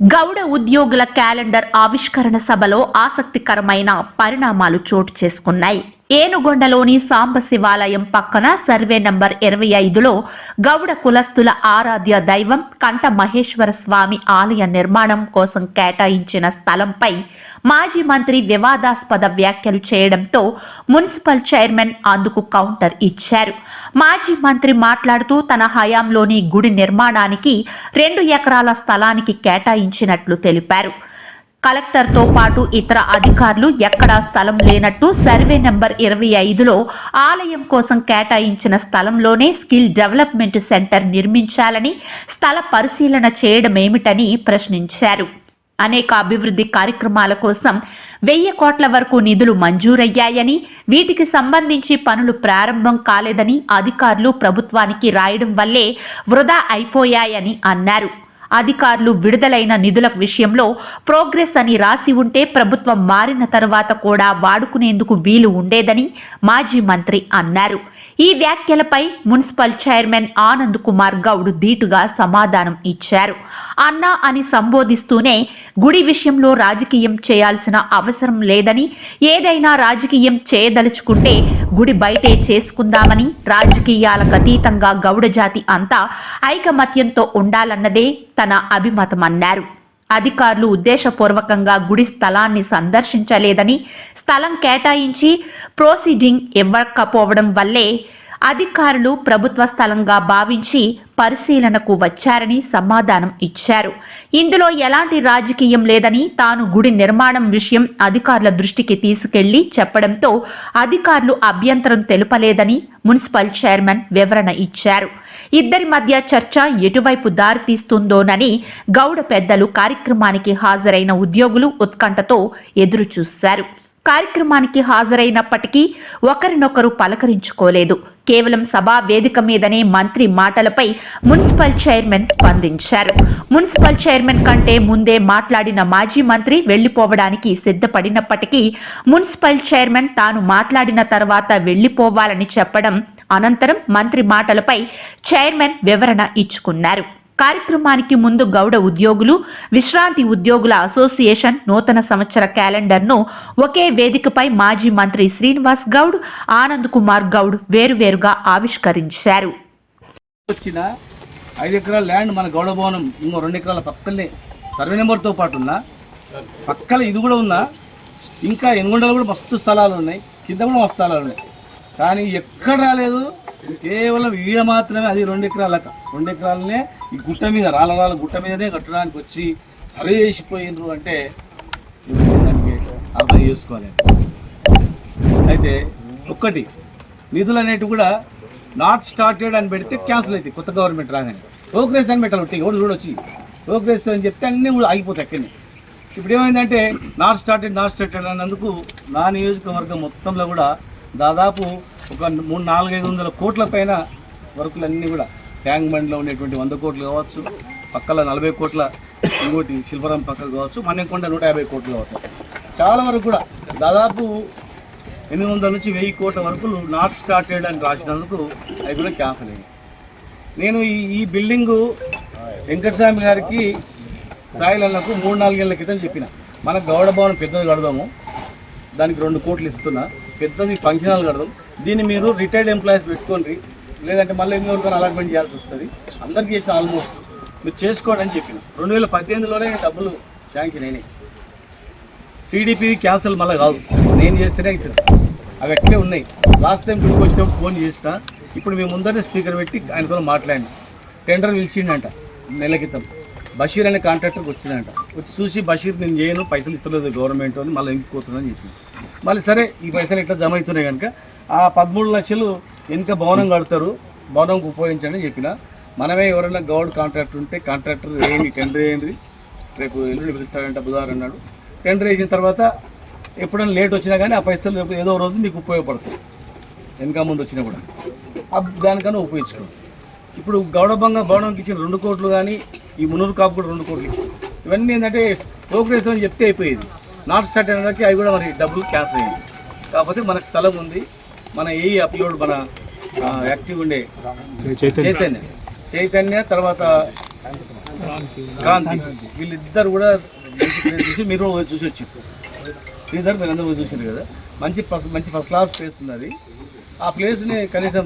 గౌడ ఉద్యోగుల క్యాలెండర్ ఆవిష్కరణ సభలో ఆసక్తికరమైన పరిణామాలు చోటు చేసుకున్నాయి. ఏనుగొండలోని సాంబ శివాలయం పక్కన సర్వే నంబర్ ఇరవై ఐదులో గౌడ కులస్తుల ఆరాధ్య దైవం కంట మహేశ్వర స్వామి ఆలయ నిర్మాణం కోసం కేటాయించిన స్థలంపై మాజీ మంత్రి వివాదాస్పద వ్యాఖ్యలు చేయడంతో మున్సిపల్ చైర్మన్ అందుకు కౌంటర్ ఇచ్చారు. మాజీ మంత్రి మాట్లాడుతూ తన హయాంలోని గుడి నిర్మాణానికి రెండు ఎకరాల స్థలానికి కేటాయించినట్లు తెలిపారు. కలెక్టర్తో పాటు ఇతర అధికారులు ఎక్కడా స్థలం లేనట్టు సర్వే నెంబర్ ఇరవై ఐదులో ఆలయం కోసం కేటాయించిన స్థలంలోనే స్కిల్ డెవలప్మెంట్ సెంటర్ నిర్మించాలని స్థల పరిశీలన చేయడమేమిటని ప్రశ్నించారు. అనేక అభివృద్ధి కార్యక్రమాల కోసం వెయ్యి కోట్ల వరకు నిధులు మంజూరయ్యాయని వీటికి సంబంధించి పనులు ప్రారంభం కాలేదని అధికారులు ప్రభుత్వానికి రాయడం వల్లే వృధా అయిపోయాయని అన్నారు. అధికారులు విడుదలైన నిధుల విషయంలో ప్రోగ్రెస్ అని రాసి ఉంటే ప్రభుత్వం మారిన తర్వాత కూడా వాడుకునేందుకు వీలు ఉండేదని మాజీ మంత్రి అన్నారు. ఈ వ్యాఖ్యలపై మున్సిపల్ చైర్మన్ ఆనంద్ కుమార్ గౌడ్ ధీటుగా సమాధానం ఇచ్చారు. అన్నా అని సంబోధిస్తూనే గుడి విషయంలో రాజకీయం చేయాల్సిన అవసరం లేదని ఏదైనా రాజకీయం చేయదలుచుకుంటే గుడి బయటే చేసుకుందామని రాజకీయాలకు అతీతంగా గౌడ జాతి అంతా ఐకమత్యంతో ఉండాలన్నదే తన అభిమతమన్నారు. అధికారులు ఉద్దేశపూర్వకంగా గుడి స్థలాన్ని సందర్శించలేదని స్థలం కేటాయించి ప్రోసీడింగ్ ఇవ్వకపోవడం వల్లే అధికారులు ప్రభుత్వ స్థలంగా భావించి పరిశీలనకు వచ్చారని సమాధానం ఇచ్చారు. ఇందులో ఎలాంటి రాజకీయం లేదని తాను గుడి నిర్మాణం విషయం అధికారుల దృష్టికి తీసుకెళ్ళి చెప్పడంతో అధికారులు అభ్యంతరం తెలుపలేదని మున్సిపల్ చైర్మన్ వివరణ ఇచ్చారు. ఇద్దరి మధ్య చర్చ ఎటువైపు దారితీస్తుందోనని గౌడ పెద్దలు కార్యక్రమానికి హాజరైన ఉద్యోగులు ఉత్కంఠతో ఎదురుచూశారు కార్యక్రమానికి హాజరైనప్పటికీ ఒకరినొకరు పలకరించుకోలేదు. కేవలం సభా వేదిక మీదనే మంత్రి మాటలపై మున్సిపల్ చైర్మన్ స్పందించారు. మున్సిపల్ చైర్మన్ కంటే ముందే మాట్లాడిన మాజీ మంత్రి వెళ్ళిపోవడానికి సిద్ధపడినప్పటికీ మున్సిపల్ చైర్మన్ తాను మాట్లాడిన తర్వాత వెళ్ళిపోవాలని చెప్పడం అనంతరం మంత్రి మాటలపై చైర్మన్ వివరణ ఇచ్చుకున్నారు. కార్యక్రమానికి ముందు గౌడ ఉద్యోగులు విశ్రాంతి ఉద్యోగుల అసోసియేషన్ నూతన సంవత్సర క్యాలెండర్ను ఒకే వేదికపై మాజీ మంత్రి శ్రీనివాస్ గౌడ్ ఆనంద్ కుమార్ గౌడ్ వేరువేరుగా ఆవిష్కరించారు. వచ్చిన ఐదు ఎకరాల ల్యాండ్ మన గౌడ భవనం ఇంకో రెండు ఎకరాల పక్కనే సర్వే నెంబర్తో పాటు ఉన్నా పక్కన ఇది కూడా ఉన్నా ఇంకా ఎనుగొండలు కూడా మస్తు స్థలాలు ఉన్నాయి కింద కూడా మస్తు స్థలాలు ఉన్నాయి. కానీ ఎక్కడ రాలేదు కేవలం ఈడ మాత్రమే అది రెండు ఎకరాలక. రెండు ఎకరాలనే ఈ గుట్ట మీద రాళ్ళ రాళ్ళ గుట్ట మీదనే కట్టడానికి వచ్చి సర్వే చేసిపోయినరు అంటే దానికి అర్థం చేసుకోవాలి. అయితే ఒక్కటి నిధులు అనేటివి కూడా నాట్ స్టార్టెడ్ అని పెడితే క్యాన్సిల్ అవుతాయి కొత్త గవర్నమెంట్ రాగానే. ప్రోగ్రెస్ అని పెట్టాలి ఒకటి ఎవరు చూడొచ్చి? ప్రోగ్రెస్ అని చెప్తే అన్నీ కూడా ఆగిపోతాయి అక్కడనే. ఇప్పుడు ఏమైందంటే నాట్ స్టార్టెడ్ నాట్ స్టార్టెడ్ అన్నందుకు నా నియోజకవర్గం మొత్తంలో కూడా దాదాపు ఒక మూడు నాలుగైదు వందల కోట్ల పైన వర్కులన్నీ కూడా ట్యాంక్ బండ్లో ఉండేటువంటి వంద కోట్లు కావచ్చు పక్కల నలభై కోట్ల ఇంకోటి శిల్పరం పక్కకు కావచ్చు మన్నెకొండ నూట యాభై కోట్లు కావచ్చు. చాలా వరకు కూడా దాదాపు ఎనిమిది వందల నుంచి వెయ్యి కోట్ల వరకు నాట్ స్టార్టెడ్ అని రాసినందుకు అవి కూడా క్యాన్సల్ అయ్యాయి నేను ఈ ఈ బిల్డింగు వెంకటస్వామి గారికి సాయిలన్నకు మూడు నాలుగేళ్ళ క్రితం చెప్పిన. మనకు గౌడ భవనం పెద్దది కడదాము దానికి రెండు కోట్లు ఇస్తున్నా పెద్దది ఫంక్షన్ హాల్ కడదాం. దీన్ని మీరు రిటైర్డ్ ఎంప్లాయీస్ పెట్టుకోండి. లేదంటే మళ్ళీ ఎన్ని అలాట్మెంట్ చేయాల్సి వస్తుంది. అందరికీ చేసిన ఆల్మోస్ట్ మీరు చేసుకోండి అని చెప్పిన. రెండు వేల పద్దెనిమిదిలోనే డబ్బులు శాంక్షన్ అయినాయి సిడిపి క్యాన్సల్ మళ్ళీ కాదు. నేను చేస్తేనే అవుతుంది అవి అట్లే ఉన్నాయి. లాస్ట్ టైం గుడికి వచ్చినప్పుడు ఫోన్ చేసిన ఇప్పుడు మేము ముందరే స్పీకర్ పెట్టి ఆయనతో మాట్లాడి టెండర్ పిలిచిండంట. నెల క్రితం. బషీర్ అనే కాంట్రాక్టర్కి వచ్చిందంట వచ్చి చూసి బషీర్ నేను చేయను. పైసలు ఇస్తలేదు గవర్నమెంట్ అని మళ్ళీ ఇంకిపోతుందని చెప్పింది మళ్ళీ సరే ఈ పైసలు ఎట్లా జమ అవుతున్నాయి కనుక ఆ పదమూడు లక్షలు వెనుక భవనం కడతారు. భవనంకి ఉపయోగించండి చెప్పిన. మనమే ఎవరైనా గౌడ్ కాంట్రాక్టర్ ఉంటే కాంట్రాక్టర్ ఏంటి టెండర్ ఏంటి రేపు ఎల్లుండి పిలుస్తాడంట బుధవారం అన్నాడు టెండర్ వేసిన తర్వాత ఎప్పుడైనా లేట్ వచ్చినా కానీ ఆ పైసలు రేపు ఏదో రోజు మీకు ఉపయోగపడతాయి. వెనక ముందు వచ్చినా కూడా. దానికన్నా ఉపయోగించుకోండి. ఇప్పుడు గౌడభంగ భవనంకి ఇచ్చిన రెండు కోట్లు కానీ ఈ మునూరు కాపు కూడా రెండు కోట్లు ఇచ్చింది. ఇవన్నీ ఏంటంటే ప్రోగ్రెస్ అని చెప్తే అయిపోయేది. నాట్ స్టార్ట్ అయినకి అవి కూడా మరి డబ్బులు క్యాన్సిల్ అయ్యింది కాకపోతే మనకు స్థలం ఉంది. మన ఏ అప్లోడ్ మన యాక్టివ్ ఉండే చైతన్య. చైతన్య. తర్వాత క్రాంతి. వీళ్ళిద్దరు కూడా చూసి మీరు చూసి వచ్చారు శ్రీధర్ మీరు అందరూ చూసారు కదా. మంచి ఫస్ట్ మంచి ఫస్ట్ క్లాస్ ప్లేస్ ఉంది అది ఆ ప్లేస్ని కనీసం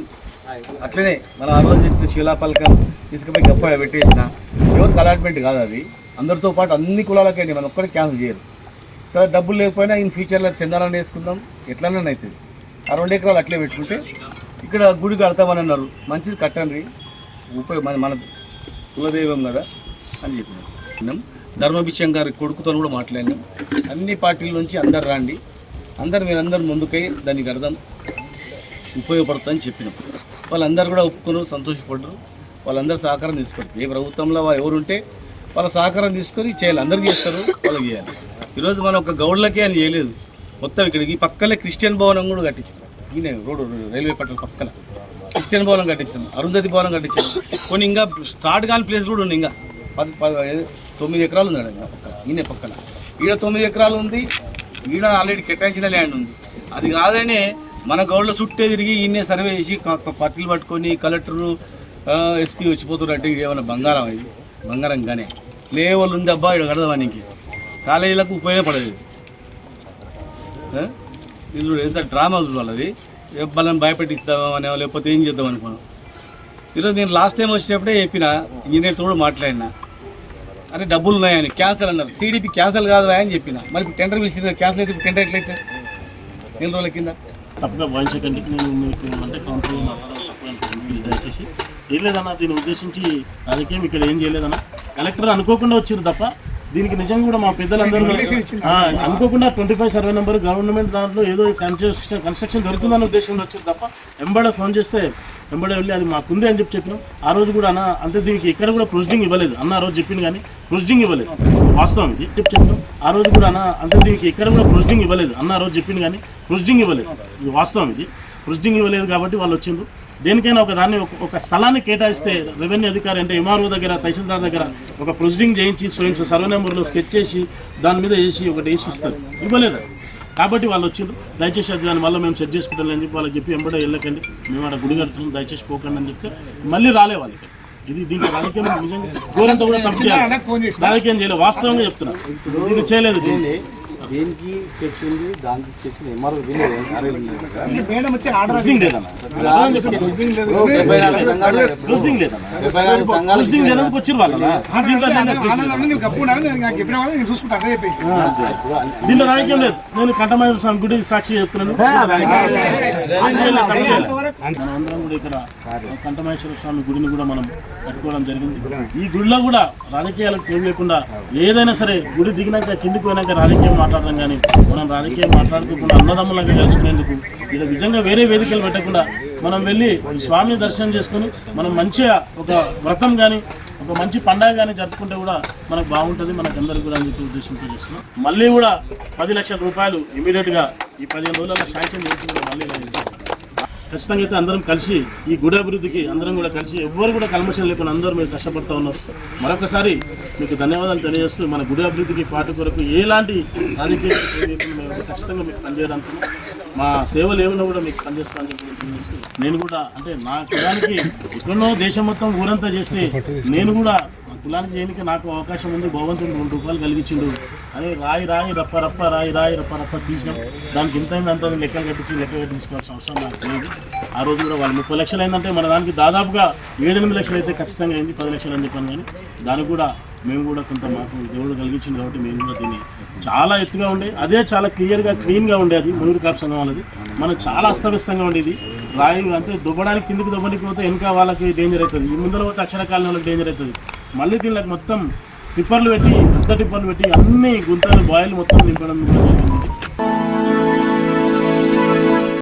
అట్లనే మన ఆ రోజు ఇచ్చిన శిలాపలకం తీసుకుపోయి గప్ప పెట్టేసిన. ఎవరికి అలాట్మెంట్ కాదు అది. అందరితో పాటు అన్ని కులాలకండి మనం ఒక్కడికి క్యాన్సిల్ చేయరు. సరే డబ్బులు లేకపోయినా ఇన్ ఫ్యూచర్లో చందాలని వేసుకుందాం. ఎట్లనే అవుతుంది. ఆ రెండు ఎకరాలు అట్లే పెట్టుకుంటే ఇక్కడ గుడి కడతామని అన్నారు. మంచిది కట్టండి. ఉపయోగ మన మన కులదైవం కదా అని చెప్పినాం ధర్మభిషం గారి కొడుకుతో కూడా మాట్లాడినాం. అన్ని పార్టీల నుంచి అందరు రండి. అందరు మీరందరూ ముందుకై దానికి అర్థం ఉపయోగపడుతుందని చెప్పినాం. వాళ్ళందరూ కూడా ఒప్పుకున్నారు సంతోషపడ్డారు. వాళ్ళందరూ సహకారం తీసుకోరు ఏ ప్రభుత్వంలో ఎవరు ఉంటే వాళ్ళ సహకారం తీసుకొని చేయాలి. అందరూ చేస్తారు వాళ్ళకి చేయాలి. ఈరోజు మనం ఒక గౌడ్లకే అని చేయలేదు. మొత్తం ఇక్కడ ఈ పక్కనే క్రిస్టియన్ భవనం కూడా కట్టించినాం ఈయన రోడ్డు రైల్వే పట్ల పక్కన. క్రిస్టియన్ భవనం కట్టించాం అరుంధతి భవనం కట్టించాం కొన్ని ఇంకా స్టార్ట్ కాని ప్లేస్ కూడా ఉంది ఇంకా. పది తొమ్మిది ఎకరాలు ఉంది ఇంకా పక్కన. ఈయన పక్కన. ఈడ తొమ్మిది ఎకరాలు ఉంది. ఈడ ఆల్రెడీ కెటాయించిన ల్యాండ్ ఉంది. అది కాదనే మన గౌడ్ల చుట్టే తిరిగి ఈయనే సర్వే చేసి పట్టీలు పట్టుకొని కలెక్టరు ఎస్పీ వచ్చిపోతున్నారు అంటే ఏమైనా బంగారం ఇది? బంగారం కానీ లేవల్ ఉంది అబ్బా ఇక్కడ కడదామానికి కాలేజీలకు ఉపయోగపడదు ఇది. ఆ? ఎంత డ్రామా చూడాలి అది. బలం లేకపోతే ఏం చేద్దాం అనుకున్నాం. ఈరోజు నేను లాస్ట్ టైం వచ్చేటప్పుడే చెప్పిన ఇంజనీర్ కూడా మాట్లాడినా. అరే డబ్బులు ఉన్నాయని క్యాన్సల్ అన్నారు. సీడీపీ క్యాన్సల్ కాదు అని చెప్పిన. మరి ఇప్పుడు టెండర్ పిలిచిన క్యాన్సల్ అయితే ఇప్పుడు టెండర్ ఎట్లయితే? ఎన్ని రోజుల కింద? తప్పగా భావించకండి నేను మీకు అంటే కౌన్సిలింగ్ దయచేసి. ఏం లేదన్నా దీన్ని ఉద్దేశించి రాజకీయం ఇక్కడ ఏం చేయలేదన్నా. కలెక్టర్ అనుకోకుండా వచ్చారు తప్ప దీనికి నిజంగా కూడా మా పెద్దలందరూ అనుకోకుండా twenty five survey number government దాంట్లో ఏదో కన్స్ట్రక్షన్ కన్స్ట్రక్షన్ దొరుకుతుందన్న ఉద్దేశంలో వచ్చారు తప్ప ఎంబడే ఫోన్ చేస్తే ఎంబడే వెళ్ళి అది మాకుంది అని చెప్పి చెప్పినాం. ఆ రోజు కూడా అన్న అంతే దీనికి ఇక్కడ కూడా ప్రొసీడింగ్ ఇవ్వలేదు. అన్న ఆ రోజు చెప్పింది కానీ ప్రొసీడింగ్ ఇవ్వలేదు. వాస్తవం ఇది. చెప్పి చెప్పినాం. ఆ రోజు కూడా అన్న అంతే దీనికి ఇక్కడ కూడా ప్రొసీడింగ్ ఇవ్వలేదు. అన్న ఆ రోజు చెప్పింది కానీ ప్రొసీడింగ్ ఇవ్వలేదు. ఇది వాస్తవం ఇది. ప్రొసీడింగ్ ఇవ్వలేదు కాబట్టి వాళ్ళు వచ్చిండ్రు. దేనికైనా ఒక దాన్ని ఒక- స్థలాన్ని కేటాయిస్తే రెవెన్యూ అధికారి అంటే ఎంఆర్ఓ దగ్గర తహసీల్దార్ దగ్గర ఒక ప్రొసీడింగ్ చేయించి స్వయం సర్వే నెంబర్లో స్కెచ్ చేసి దాని మీద వేసి ఒకటి వేసి ఇస్తారు. ఇవ్వలేదు? కాబట్టి వాళ్ళు వచ్చిండ్రు దయచేసి అది దాని వల్ల మేము సెట్ చేసుకుంటాం అని చెప్పి వాళ్ళకి చెప్పి ఎంబడే వెళ్ళకండి. మేము అక్కడ గుడి కడుతున్నాం. దయచేసి పోకండి అని చెప్తే మళ్ళీ రాలే వాళ్ళకి. ఇది దీంట్లో రాజకీయం నిజంగా. కూడా తప్పు చేయాలి. రాజకీయం చేయలేదు. వాస్తవంగా చెప్తున్నా. దీన్ని చేయలేదు దీన్ని. దేనికి స్కెచ్ ఉంది దానికి స్కెచ్ ఎంఆర్ఓ దీంట్లో రాజకీయం లేదు నేను కంఠమైన స్వామి గుడి సాక్షి చెప్తున్నాను ఏం. మనందరం కూడా ఇక్కడ స్వామి గుడిని కూడా మనం కట్టుకోవడం జరిగింది ఈ గుడిలో కూడా రాజకీయాలకు పేరు లేకుండా ఏదైనా సరే గుడి దిగినాక కిందికి పోయినాక రాజకీయం మాట్లాడడం కానీ మనం రాజకీయం మాట్లాడుకోకుండా అన్నదమ్ములంగా కలుసుకునేందుకు ఇలా నిజంగా వేరే వేదికలు పెట్టకుండా మనం వెళ్ళి స్వామిని దర్శనం చేసుకొని మనం మంచిగా ఒక వ్రతం కానీ ఒక మంచి పండగ కానీ జరుపుకుంటే కూడా మనకు బాగుంటుంది మనకు అందరికీ కూడా అని చెప్పి ఉద్దేశంతో చేస్తున్నాం. మళ్ళీ కూడా పది లక్షల రూపాయలు ఇమీడియట్గా ఈ పదిహేను రోజుల్లో శాంక్షన్ చేసి మళ్ళీ ఖచ్చితంగా అయితే అందరం కలిసి ఈ గుడి అభివృద్ధికి అందరం కూడా కలిసి ఎవ్వరు కూడా కల్మషం లేకుండా అందరూ మీరు కష్టపడుతూ ఉన్నారు. మరొకసారి మీకు ధన్యవాదాలు తెలియజేస్తూ మన గుడి అభివృద్ధికి పాటు కొరకు ఎలాంటి రాజకీయ మేము ఖచ్చితంగా మీకు పనిచేయడానికి మా సేవలు ఏమైనా కూడా మీకు పనిచేస్తామని చెప్పి నేను కూడా అంటే నా కులానికి ఎక్కడో దేశం మొత్తం ఊరంతా చేస్తే నేను కూడా కులానికి చేయడానికి నాకు అవకాశం ఉంది. భగవంతుడు రెండు రూపాయలు కలిగించిండు అదే రాయి రాయి రప్ప రప్ప రాయి రాయి రప్ప రప్ప తీసినాం. దానికి ఎంత అయింది అంత లెక్కలు కట్టించి లెక్క కట్టించుకోవాల్సిన అవసరం నాకు లేదు. ఆ రోజు కూడా వాళ్ళు ముప్పై లక్షలు అయిందంటే మన దానికి దాదాపుగా ఏడెనిమిది లక్షలు అయితే ఖచ్చితంగా అయింది పది లక్షలు అని చెప్పాను కానీ దానికి కూడా మేము కూడా కొంత మాకు దేవుడు కలిగించింది కాబట్టి మేము కూడా దీన్ని చాలా ఎత్తుగా ఉండే అదే చాలా క్లియర్గా క్లీన్గా ఉండేది మునుగురు కాపు సంఘం వాళ్ళది. మనం చాలా అస్తవ్యస్తంగా ఉండేది. రాయి అంటే దుబ్బడానికి కిందికి దుబ్బడానికి పోతే వెనక వాళ్ళకి డేంజర్ అవుతుంది. ఈ ముందర పోతే అక్షర కాలం వాళ్ళకి డేంజర్ అవుతుంది. మళ్ళీ దీనికి మొత్తం టిప్పర్లు పెట్టి పెద్ద టిప్పర్లు పెట్టి అన్ని గుంతలు బాయిల్ మొత్తం నింపడం జరిగింది.